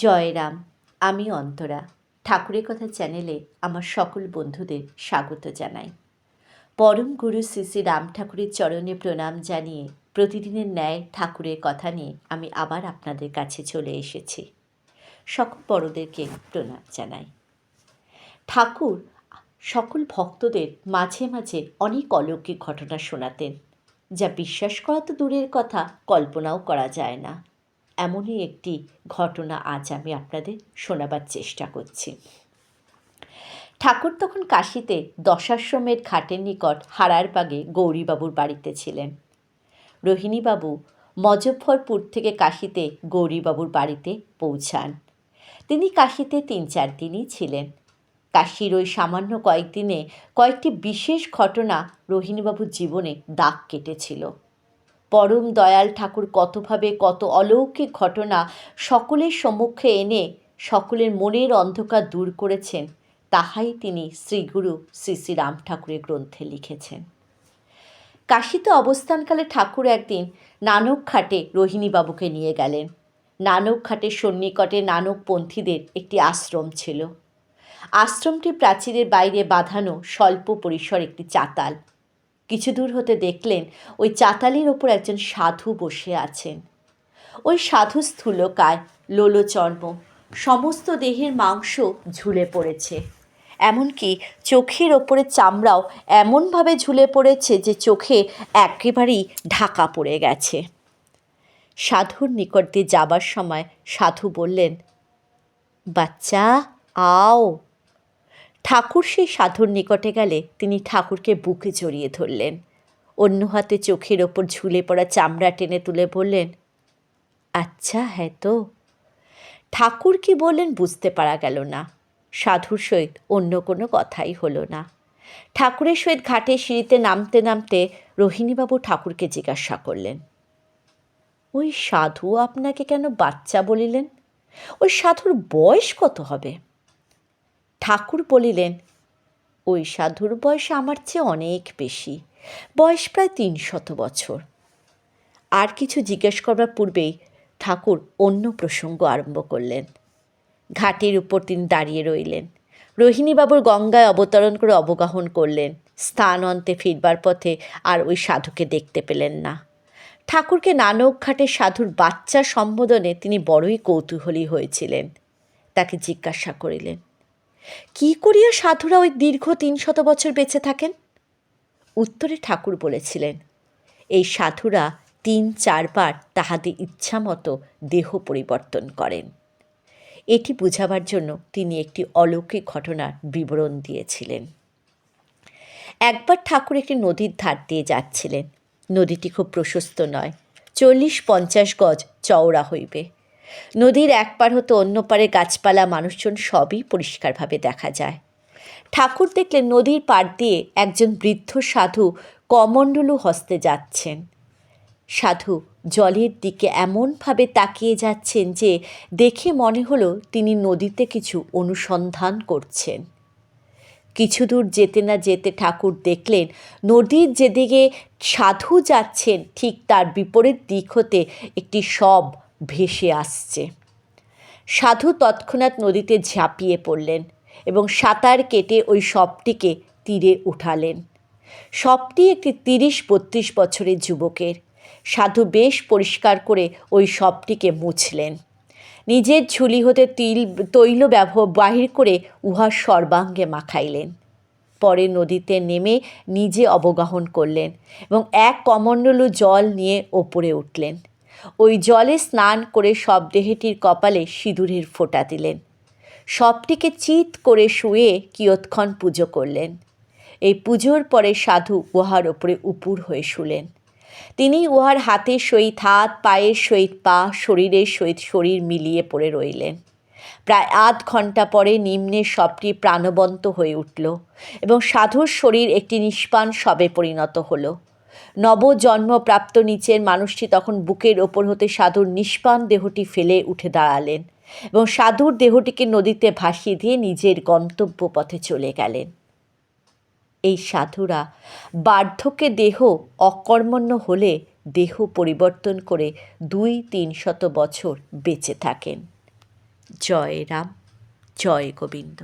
জয়রাম, আমি অন্তরা। ঠাকুরের কথা চ্যানেলে আমার সকল বন্ধুদের স্বাগত জানাই। পরম গুরু শ্রী শ্রী রাম ঠাকুরের চরণে প্রণাম জানিয়ে প্রতিদিনের ন্যায় ঠাকুরের কথা নিয়ে আমি আবার আপনাদের কাছে চলে এসেছি। সকল বড়দেরকে প্রণাম জানাই। ঠাকুর, সকল ভক্তদের মাঝে মাঝে অনেক অলৌকিক ঘটনা শোনাতেন, যা বিশ্বাস করা তো দূরের কথা, কল্পনাও করা যায় না। এমনই একটি ঘটনা আজ আমি আপনাদের শোনাবার চেষ্টা করছি। ঠাকুর তখন কাশিতে দশাশ্রমের ঘাটের নিকট হারারবাগে গৌরীবাবুর বাড়িতে ছিলেন। রোহিণীবাবু মজফ্ফরপুর থেকে কাশিতে গৌরীবাবুর বাড়িতে পৌঁছান। তিনি কাশিতে তিন চার দিনই ছিলেন। কাশির ওই সামান্য কয়েকদিনে কয়েকটি বিশেষ ঘটনা রোহিণীবাবুর জীবনে দাগ কেটেছিল। পরম দয়াল ঠাকুর কতভাবে কত অলৌকিক ঘটনা সকলের সম্মুখে এনে সকলের মনের অন্ধকার দূর করেছেন, তাহাই তিনি শ্রীগুরু শ্রী শ্রী রাম ঠাকুরের গ্রন্থে লিখেছেন। কাশিতে অবস্থানকালে ঠাকুর একদিন নানক ঘাটে রোহিণীবাবুকে নিয়ে গেলেন। নানক ঘাটের সন্নিকটে নানকপন্থীদের একটি আশ্রম ছিল। আশ্রমটি প্রাচীরের বাইরে বাঁধানো স্বল্প পরিসর একটি চাতাল। কিছু দূর হতে দেখলেন ওই চাতালির ওপর একজন সাধু বসে আছেন। ওই সাধু স্থূলকায়, লোলচর্ম, সমস্ত দেহের মাংস ঝুলে পড়েছে। এমনকি চোখের ওপরে চামড়াও এমনভাবে ঝুলে পড়েছে যে চোখে একেবারেই ঢাকা পড়ে গেছে। সাধুর নিকট দিয়ে যাবার সময় সাধু বললেন, বাচ্চা, আও। ঠাকুর সেই সাধুর নিকটে গেলে তিনি ঠাকুরকে বুকে জড়িয়ে ধরলেন। অন্য হাতে চোখের ওপর ঝুলে পড়া চামড়া টেনে তুলে বললেন আচ্ছা হ্যাঁ তো। ঠাকুর কি বললেন বুঝতে পারা গেল না। সাধুর সহিত অন্য কোনো কথাই হলো না। ঠাকুরের সহিত ঘাটে সিঁড়িতে নামতে নামতে রোহিণীবাবু ঠাকুরকে জিজ্ঞাসা করলেন, ওই সাধু আপনাকে কেন বাচ্চা বলিলেন? ওই সাধুর বয়স কত হবে? ঠাকুর বলিলেন, ওই সাধুর বয়স আমার চেয়ে অনেক বেশি। বয়স প্রায় তিন শত বছর। আর কিছু জিজ্ঞেস করবার পূর্বেই ঠাকুর অন্য প্রসঙ্গ আরম্ভ করলেন। ঘাটের উপর তিনি দাঁড়িয়ে রইলেন। রোহিণীবাবুর গঙ্গায় অবতরণ করে অবগাহন করলেন। স্থান অন্তে ফিরবার পথে আর ওই সাধুকে দেখতে পেলেন না। ঠাকুরকে নানক ঘাটে সাধুর বাচ্চা সম্বোধনে তিনি বড়ই কৌতূহলী হয়েছিলেন। তাকে জিজ্ঞাসা করিলেন কি করিয়া সাধুরা ওই দীর্ঘ তিন শত বছর বেঁচে থাকেন? উত্তরে ঠাকুর বলেছিলেন, এই সাধুরা তিন চারবার তাহাদের ইচ্ছামতো দেহ পরিবর্তন করেন। এটি বুঝাবার জন্য তিনি একটি অলৌকিক ঘটনার বিবরণ দিয়েছিলেন। একবার ঠাকুর একটি নদীর ধার দিয়ে যাচ্ছিলেন। নদীটি খুব প্রশস্ত নয়, চল্লিশ পঞ্চাশ গজ চওড়া হইবে। নদীর এক পার হতে অন্য পারে গাছপালা মানুষজন সবই পরিষ্কারভাবে দেখা যায়। ঠাকুর দেখলেন নদীর পাড় দিয়ে একজন বৃদ্ধ সাধু কমণ্ডলু হস্তে যাচ্ছেন। সাধু জলের দিকে এমনভাবে তাকিয়ে যাচ্ছেন যে দেখে মনে হলো তিনি নদীতে কিছু অনুসন্ধান করছেন। কিছু দূর যেতে না যেতে ঠাকুর দেখলেন, নদীর যেদিকে সাধু যাচ্ছেন ঠিক তার বিপরীত দিক হতে একটি শব ভেসে আসছে। সাধু তৎক্ষণাৎ নদীতে ঝাঁপিয়ে পড়লেন এবং সাঁতার কেটে ওই শবটিকে তীরে উঠালেন। শবটি একটি তিরিশ বত্রিশ বছরের যুবকের। সাধু বেশ পরিষ্কার করে ওই শবটিকে মুছলেন। নিজের ঝুলি হতে তিল, তৈল ব্যব বাহির করে উহার সর্বাঙ্গে মাখাইলেন। পরে নদীতে নেমে নিজে অবগাহন করলেন এবং এক কমণ্ডলু জল নিয়ে ওপরে উঠলেন। ওই জলে স্নান করে সব দেহটির কপালে সিঁদুরের ফোঁটা দিলেন। সবটিকে চিত করে শুয়ে কিয়ৎক্ষণ পুজো করলেন। এই পুজোর পরে সাধু উহার ওপরে উপুর হয়ে শুলেন। তিনি উহার হাতের সহিত হাত, পায়ের সহিত পা, শরীরের সহিত শরীর মিলিয়ে পড়ে রইলেন। প্রায় আধ ঘণ্টা পরে নিম্নে সবটি প্রাণবন্ত হয়ে উঠল এবং সাধুর শরীর একটি নিষ্পান সবে পরিণত হলো। নবজন্মপ্রাপ্ত নিচের মানুষটি তখন বুকের ওপর হতে সাধুর নিষ্পান দেহটি ফেলে উঠে দাঁড়ালেন এবং সাধুর দেহটিকে নদীতে ভাসিয়ে দিয়ে নিজের গন্তব্য পথে চলে গেলেন। এই সাধুরা বার্ধক্যে দেহ অকর্মণ্য হলে দেহ পরিবর্তন করে দুই তিন শত বছর বেঁচে থাকেন। জয় রাম, জয় গোবিন্দ।